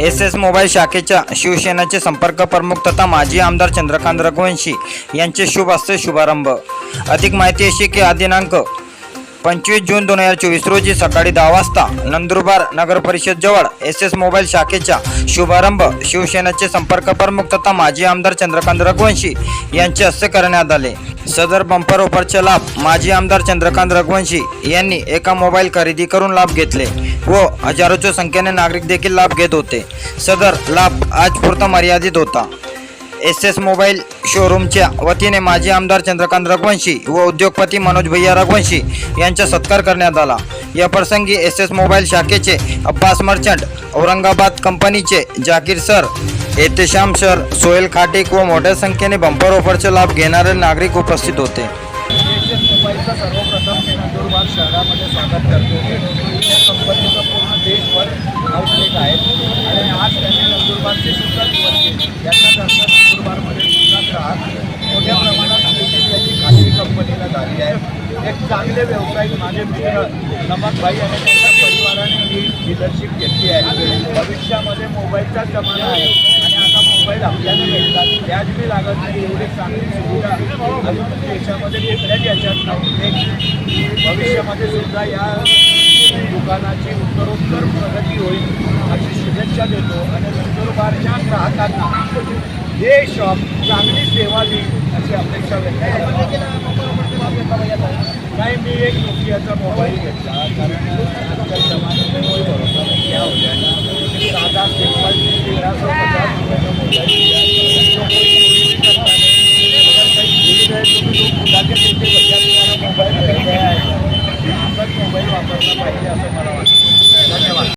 S S mobile शाखेच्या शिवसेनेचे संपर्क प्रमुख तथा माजी आमदार चंद्रकांत रघुवंशी यांचे शुभ हस्ते शुभारंभ. अधिक माहिती अशी की हा दिनांक पंचवीस जून दोन हजार चोवीस रोजी सकाळी दहा वाजता नंदुरबार नगर परिषद जवळ एस एस मोबाईल शाखेचा शुभारंभ शिवसेनेचे संपर्क प्रमुख तथा माजी आमदार चंद्रकांत रघुवंशी यांचे हस्ते करण्यात आले. सदर बंपर ऑफरचे लाभ माजी आमदार चंद्रकांत रघुवंशी यांनी एका मोबाईल खरेदी करून लाभ घेतले व हजारोच्या संख्येने नागरिक देखील लाभ घेत होते. सदर लाभ आजपुरता मर्यादित होता. एस एस मोबाईल शोरूमच्या वतीने माजी आमदार चंद्रकांत रघुवंशी व उद्योगपती मनोज भैया रघुवंशी यांचा सत्कार करण्यात आला. या प्रसंगी एस एस मोबाईल शाखेचे अब्बास मर्चंट औरंगाबाद कंपनीचे जाकीर सर एहतेशाम शहर सोहेल खाटिक व मोठ्या संख्येने बंपर ऑफरचे लाभ घेणारे नागरिक उपस्थित होते. सर्वप्रथम मी नंदुरबार शहरामध्ये स्वागत करतो कंपनीचं पूर्ण देशभर आउटलेट आणि आज त्यांनी नंदुरबारचे सुद्धा दिवस अर्थ नंदुरबारमध्ये सुद्धा ग्राहक मोठ्या प्रमाणात कंपनीला झाली आहे एक चांगले व्यावसायिक माझे मित्र नमकभाई आणि ही लिडरशिप घेतली आहे. भविष्यामध्ये मोबाईलचा जमाना आहे. आणि आता मोबाईल आपल्याला मिळतात व्याज बी लागत नाही. एवढी चांगली सुविधा अजून देशामध्ये कुठल्याच याच्यात नव्हते भविष्यामध्ये सुद्धा या दुकानाची उत्तरोत्तर प्रगती होईल अशी शुभेच्छा देतो. आणि नंदुरबारच्या ग्राहकांना हे शॉप चांगली सेवा देईल अशी अपेक्षा व्यक्त नाही मी एक नोकियाचा मोबाईल घेतला. कारण paella